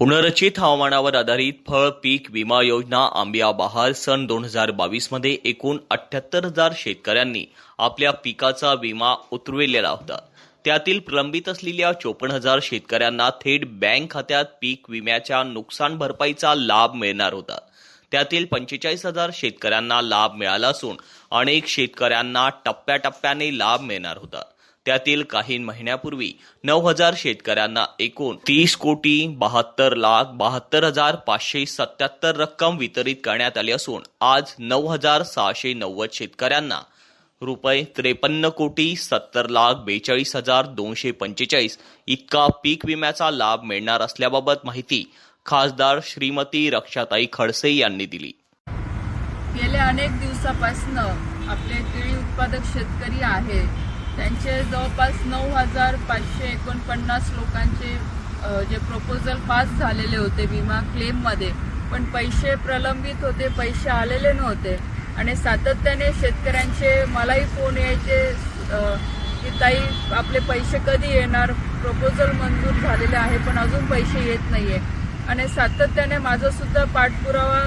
पुनर्रचित हवामानावर आधारित फळ पीक विमा योजना आंबिया बहार सन दोन हजार बावीसमध्ये एकूण अठ्याहत्तर हजार शेतकऱ्यांनी आपल्या पिकाचा विमा उतरविलेला होता. त्यातील प्रलंबित असलेल्या चोपन्न हजार शेतकऱ्यांना थेट बँक खात्यात पीक विम्याच्या नुकसान भरपाईचा लाभ मिळणार होता. त्यातील पंचेचाळीस हजार शेतकऱ्यांना लाभ मिळाला असून अनेक शेतकऱ्यांना टप्प्याटप्प्याने लाभ मिळणार होता. त्यातील काही महिन्यापूर्वी नऊ हजार शेतकऱ्यांना एकूण तीस कोटी बहात्तर लाख बहात्तर हजार पाचशे सत्याहत्तर रक्कम वितरित करण्यात आली असून आज नऊ हजार सहाशे नव्वद शेतकऱ्यांना रुपये त्रेपन्न कोटी सत्तर लाख बेचाळीस हजार दोनशे पंचेचाळीस इतका पीक विम्याचा लाभ मिळणार असल्याबाबत माहिती खासदार श्रीमती रक्षाताई खडसे यांनी दिली. गेल्या अनेक दिवसापासून आपले केळी उत्पादक शेतकरी आहे त्यांचे जवळपास नऊ हजार पाचशे एकोणपन्नास लोकांचे जे प्रपोजल पास झालेले होते विमा क्लेममध्ये पण पैसे प्रलंबित होते पैसे आलेले नव्हते. आणि सातत्याने शेतकऱ्यांचे मलाही फोन यायचे की ताई आपले पैसे कधी येणार? प्रपोजल मंजूर झालेले आहे पण अजून पैसे येत नाही आहे आणि सातत्याने माझासुद्धा पाठपुरावा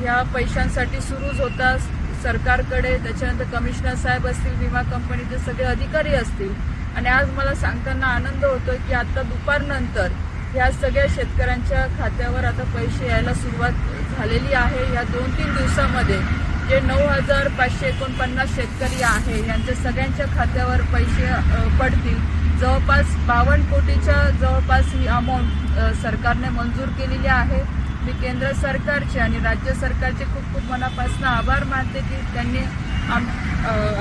ह्या पैशांसाठी सुरूच होता. सरकारकडे त्याच्यानंतर कमिशनर साहेब असतील विमा कंपनीचे सगळे अधिकारी असतील. आणि आज मला सांगताना आनंद होतोय की आता दुपारनंतर ह्या सगळ्या शेतकऱ्यांच्या खात्यावर आता पैसे यायला सुरुवात झालेली आहे. या दोन तीन दिवसामध्ये जे नऊ हजार पाचशे एकोणपन्नास शेतकरी आहे यांच्या सगळ्यांच्या खात्यावर पैसे पडतील. जवळपास बावन्न कोटीच्या जवळपास ही अमाऊंट सरकारने मंजूर केलेली आहे. मी केंद्र सरकारचे आणि राज्य सरकारचे खूप खूप मनापासून आभार मानते की त्यांनी आम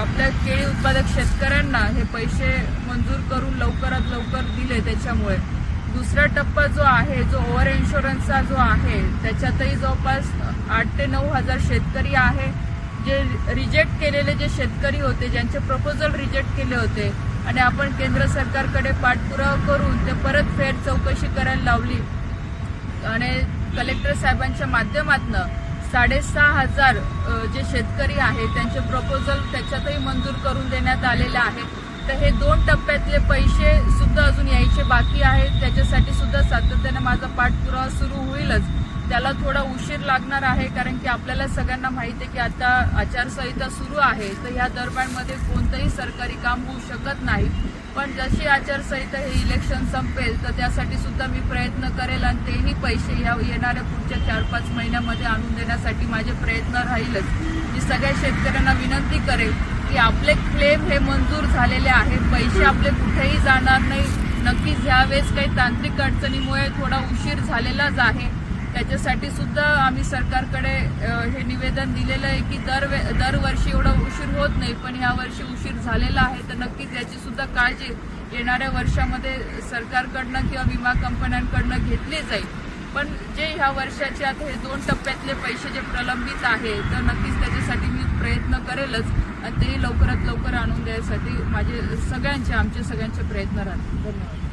आपल्या केळी उत्पादक शेतकऱ्यांना हे पैसे मंजूर करून लवकरात लवकर दिले त्याच्यामुळे. दुसरा टप्पा जो आहे जो ओव्हर इन्शुरन्सचा जो आहे त्याच्यातही जवळपास आठ ते नऊ हजार शेतकरी आहे जे रिजेक्ट केलेले जे शेतकरी होते ज्यांचे प्रपोजल रिजेक्ट केले होते आणि आपण केंद्र सरकारकडे पाठपुरावा करून ते परत फेर चौकशी करायला लावली. आणि कलेक्टर साहेबांच्या माध्यमातून साडेसहा हजार जे शेतकरी आहेत त्यांचे प्रपोजल त्याच्यातही मंजूर करून देण्यात आलेले आहेत. तर हे दोन टप्प्यातले पैसे सुद्धा अजून यायचे बाकी आहेत. त्याच्यासाठी सुद्धा सातत्याने माझा पाठपुरावा सुरू होईलच. त्याला थोडा उशीर लागणार आहे कारण की आपल्याला सगळ्यांना माहिती आहे की आता आचारसंहिता सुरू आहे. तर ह्या दरम्यानमध्ये कोणतंही सरकारी काम होऊ शकत नाही. पण जशी आचारसंहिता हे इलेक्शन संपेल तर त्यासाठी सुद्धा मी प्रयत्न करेल आणि तेही पैसे ह्या येणाऱ्या पुढच्या चार पाच महिन्यामध्ये आणून देण्यासाठी माझे प्रयत्न राहीलच. मी सगळ्या शेतकऱ्यांना विनंती करेल की आपले क्लेम हे मंजूर झालेले आहेत. पैसे आपले कुठेही जाणार नाही. नक्कीच ह्यावेळेस काही तांत्रिक अडचणीमुळे थोडा उशीर झालेलाच आहे. त्याच्यासाठी सुद्धा आम्ही सरकारकडे हे निवेदन दिलेलं आहे की दर दरवर्षी एवढा उशीर होत नाही पण ह्या वर्षी उशीर झालेला आहे. तर नक्कीच याची सुद्धा काळजी येणाऱ्या वर्षामध्ये सरकारकडनं किंवा विमा कंपन्यांकडनं घेतली जाईल. पण जे ह्या वर्षाचे आता हे दोन टप्प्यातले पैसे जे प्रलंबित आहे तर नक्कीच त्याच्यासाठी मी प्रयत्न करेलच. आणि तेही लवकरात लवकर आणून द्यायसाठी माझे सगळ्यांचे आमचे सगळ्यांचे प्रयत्न राहतील. धन्यवाद.